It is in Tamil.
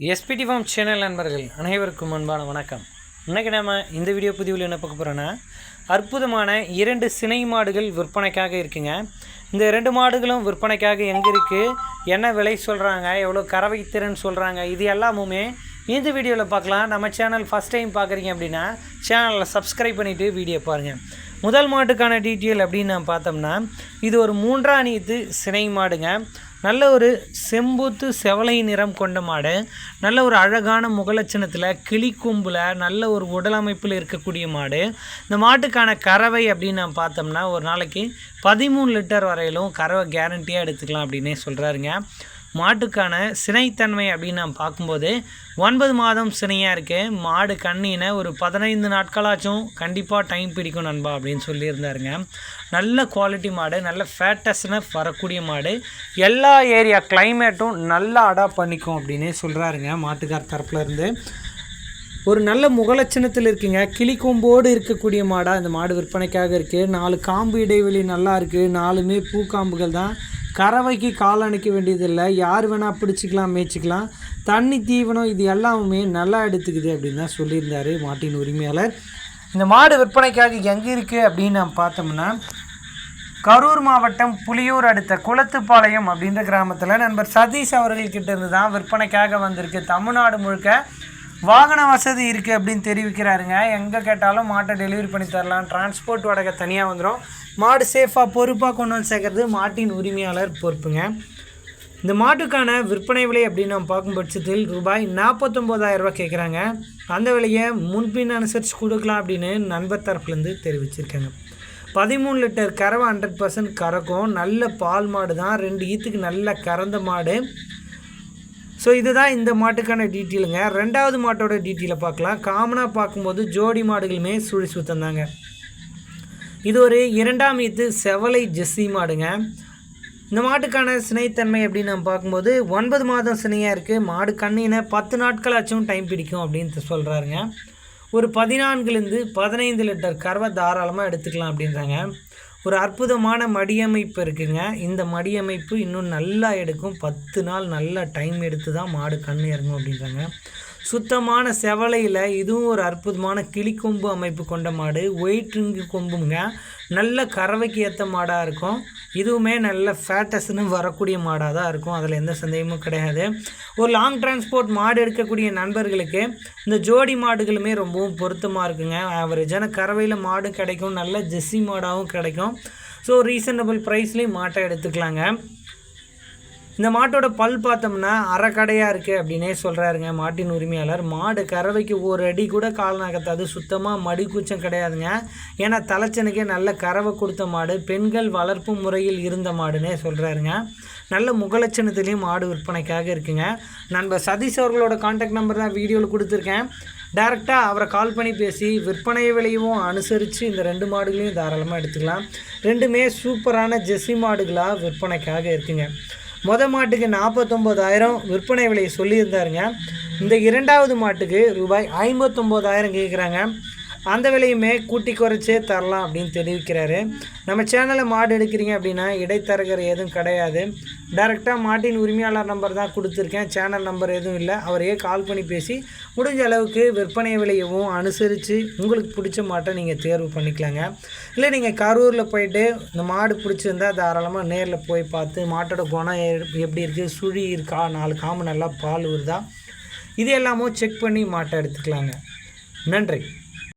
எஸ்பிடி ஃபார்ம் சேனல் நண்பர்கள் அனைவருக்கும் அன்பான வணக்கம். இன்றைக்கி நம்ம இந்த வீடியோ பதிவில் என்ன பார்க்க போகிறோன்னா அற்புதமான இரண்டு சினை மாடுகள் விற்பனைக்காக இருக்குங்க. இந்த இரண்டு மாடுகளும் விற்பனைக்காக எங்கே இருக்குது என்ன விலை சொல்கிறாங்க எவ்வளோ கறவை திறன் சொல்கிறாங்க இது எல்லாமுமே இந்த வீடியோவில் பார்க்கலாம். நம்ம சேனல் ஃபஸ்ட் டைம் பார்க்குறீங்க அப்படின்னா சேனலில் சப்ஸ்கிரைப் பண்ணிவிட்டு வீடியோ பாருங்கள் முதல் மாட்டுக்கான டீட்டெயில் அப்படின்னு நான் பார்த்தோம்னா இது ஒரு மூன்றாம் சினை மாடுங்க. நல்ல ஒரு செம்பூத்து செவலை நிறம் கொண்ட மாடு நல்ல ஒரு அழகான முகலட்சணத்தில் கிளிக்கொம்பில் நல்ல ஒரு உடல் அமைப்பில் இருக்கக்கூடிய மாடு. இந்த மாட்டுக்கான கறவை அப்படின்னு நான் பார்த்தோம்னா ஒரு நாளைக்கு பதிமூணு லிட்டர் வரையிலும் கறவை கேரண்டியாக எடுத்துக்கலாம் அப்படின்னே சொல்கிறாருங்க மாட்டுக்கான சினைத்தன்மை அப்படின்னு நான் பார்க்கும்போது ஒன்பது மாதம் சினையாக இருக்குது மாடு கண்ணினை ஒரு பதினைந்து நாட்களாச்சும் கண்டிப்பாக டைம் பிடிக்கும் நண்பா அப்படின்னு சொல்லியிருந்தாருங்க. நல்ல குவாலிட்டி மாடு நல்ல ஃபேட்டஸ்னஸ் வரக்கூடிய மாடு. எல்லா ஏரியா கிளைமேட்டும் நல்லா அடாப்ட் பண்ணிக்கும் அப்படின்னு சொல்கிறாருங்க மாட்டுக்கார் தரப்புல இருந்து. ஒரு நல்ல முகலட்சணத்தில் இருக்குங்க. கிளிக்கொம்போடு இருக்கக்கூடிய மாடாக இந்த மாடு விற்பனைக்காக இருக்குது நாலு காம்பு இடைவெளி நல்லா இருக்குது நாலுமே பூக்காம்புகள் தான். கறவைக்கு கால் அணைக்க வேண்டியதில்லை. யார் வேணால் பிடிச்சிக்கலாம் மேய்ச்சிக்கலாம். தண்ணி தீவனம் இது எல்லாமே நல்லா எடுத்துக்குது அப்படின்னு தான் சொல்லியிருந்தார் மாட்டின் உரிமையாளர். இந்த மாடு விற்பனைக்காக எங்கே இருக்குது அப்படின்னு நம்ம பார்த்தோம்னா கரூர் மாவட்டம் புலியூர் அடுத்த குளத்துப்பாளையம் அப்படின்ற கிராமத்தில் நண்பர் சதீஷ் அவர்கள்கிட்ட இருந்து தான் விற்பனைக்காக வந்திருக்கு. தமிழ்நாடு முழுக்க வாகன வசதி இருக்குது அப்படின்னு தெரிவிக்கிறாருங்க. எங்கே கேட்டாலும் மாட்டை டெலிவரி பண்ணி தரலாம். டிரான்ஸ்போர்ட் வாடகை தனியாக வந்துடும் மாடு சேஃபாக பொறுப்பாக கொண்டு வந்து சேர்க்கறது மாட்டின் உரிமையாளர் பொறுப்புங்க. இந்த மாட்டுக்கான விற்பனை விலை அப்படின்னு நம்ம பார்க்கும் பட்சத்தில் ரூபாய் நாற்பத்தொம்போதாயிரம் ரூபாய் கேட்குறாங்க அந்த விலையை முன்பின் அனுசரித்து கொடுக்கலாம் அப்படின்னு நண்பர் தரப்புலேருந்து தெரிவிச்சிருக்காங்க. பதிமூணு லிட்டர் கறவை ஹண்ட்ரட் பர்சன்ட் கறக்கும். நல்ல பால் மாடு தான். ரெண்டு ஈத்துக்கு நல்ல கறந்த மாடு. ஸோ இதுதான் இந்த மாட்டுக்கான டீட்டெயிலுங்க ரெண்டாவது மாட்டோட டீட்டெயிலை பார்க்கலாம். காமனாக பார்க்கும்போது ஜோடி மாடுகளுமே சுழி சுத்தந்தாங்க. இது ஒரு இரண்டாம் ஈத்து செவலை ஜெஸ்ஸி மாடுங்க. இந்த மாட்டுக்கான சினைத்தன்மை அப்படின்னு நம்ம பார்க்கும்போது ஒன்பது மாதம் சினையாக இருக்குது மாடு கண்ணினை பத்து நாட்களாச்சும் டைம் பிடிக்கும் அப்படின்னு சொல்கிறாருங்க ஒரு பதினான்குலேருந்து பதினைந்து லிட்டர் கறவை தாராளமாக எடுத்துக்கலாம் அப்படின்றாங்க. ஒரு அற்புதமான மடியமைப்பு இருக்குங்க. இந்த மடியமைப்பு இன்னும் நல்லா எடுக்கும். பத்து நாள் நல்லா டைம் எடுத்து தான் மாடு கண் இறங்கும் அப்படின்றாங்க. சுத்தமான செவலையில் இதுவும் ஒரு அற்புதமான கிளிக்கொம்பு அமைப்பு கொண்ட மாடு ஒயிட்ரிங்கு கொம்புங்க. நல்ல கறவைக்கு ஏற்ற மாடாக இருக்கும். இதுவுமே நல்ல ஃபேட்டஸ்னு வரக்கூடிய மாடாக தான் இருக்கும். அதில் எந்த சந்தேகமும் கிடையாது. ஒரு லாங் டிரான்ஸ்போர்ட் மாடு எடுக்கக்கூடிய நண்பர்களுக்கு இந்த ஜோடி மாடுகளுமே ரொம்பவும் பொருத்தமாக இருக்குங்க. ஆவரேஜான கறவையில் மாடு கிடைக்கும். நல்ல ஜெஸ்ஸி மாடாகவும் கிடைக்கும். ஸோ ரீசனபிள் ப்ரைஸ்லேயும் மாட்டை எடுத்துக்கலாங்க. இந்த மாட்டோட பல் பார்த்தோம்னா அறக்கடையாக இருக்குது அப்படின்னே சொல்கிறாருங்க மாட்டின் உரிமையாளர். மாடு கறவைக்கு ஒரு அடி கூட கால் நகர்த்தாது. சுத்தமாக மடிக்கூச்சம் கிடையாதுங்க. ஏன்னா தலைச்சனுக்கே நல்ல கறவை கொடுத்த மாடு பெண்கள் வளர்ப்பு முறையில் இருந்த மாடுன்னே சொல்கிறாருங்க நல்ல முகலட்சணத்துலேயும் மாடு விற்பனைக்காக இருக்குங்க. நண்பர் சதீஷ் அவர்களோட காண்டாக்ட் நம்பர் தான் வீடியோவில் கொடுத்துருக்கேன். டேரெக்டாக அவரை கால் பண்ணி பேசி விற்பனை விலையும் அனுசரித்து இந்த ரெண்டு மாடுகளையும் தாராளமாக எடுத்துக்கலாம். ரெண்டுமே சூப்பரான ஜெஸ்ஸி மாடுகளாக விற்பனைக்காக இருக்குங்க. மொத மாட்டுக்கு நாற்பத்தொம்போதாயிரம் விற்பனை விலையை சொல்லியிருந்தாருங்க. இந்த இரண்டாவது மாட்டுக்கு ரூபாய் ஐம்பத்தொம்போதாயிரம் கேட்குறாங்க அந்த விலையுமே கூட்டி குறைச்சே தரலாம் அப்படின்னு தெரிவிக்கிறாரு. நம்ம சேனலில் மாடு எடுக்கிறீங்க அப்படின்னா இடைத்தரகர் எதுவும் கிடையாது. டேரெக்டாக மாட்டின் உரிமையாளர் நம்பர் தான் கொடுத்துருக்கேன். சேனல் நம்பர் எதுவும் இல்லை. அவரையே கால் பண்ணி பேசி முடிஞ்ச அளவுக்கு விற்பனை விலையவும் அனுசரித்து உங்களுக்கு பிடிச்ச மாட்டை நீங்கள் தேர்வு பண்ணிக்கலாங்க. இல்லை நீங்கள் கரூரில் போயிட்டு இந்த மாடு பிடிச்சிருந்தா தாராளமாக நேரில் போய் பார்த்து மாட்டோட குணம் எப்படி இருக்குது சுழி இருக்கா? நாலு காமு நல்லா பால் வருதா இது எல்லாமும் செக் பண்ணி மாட்டை எடுத்துக்கலாங்க. நன்றி.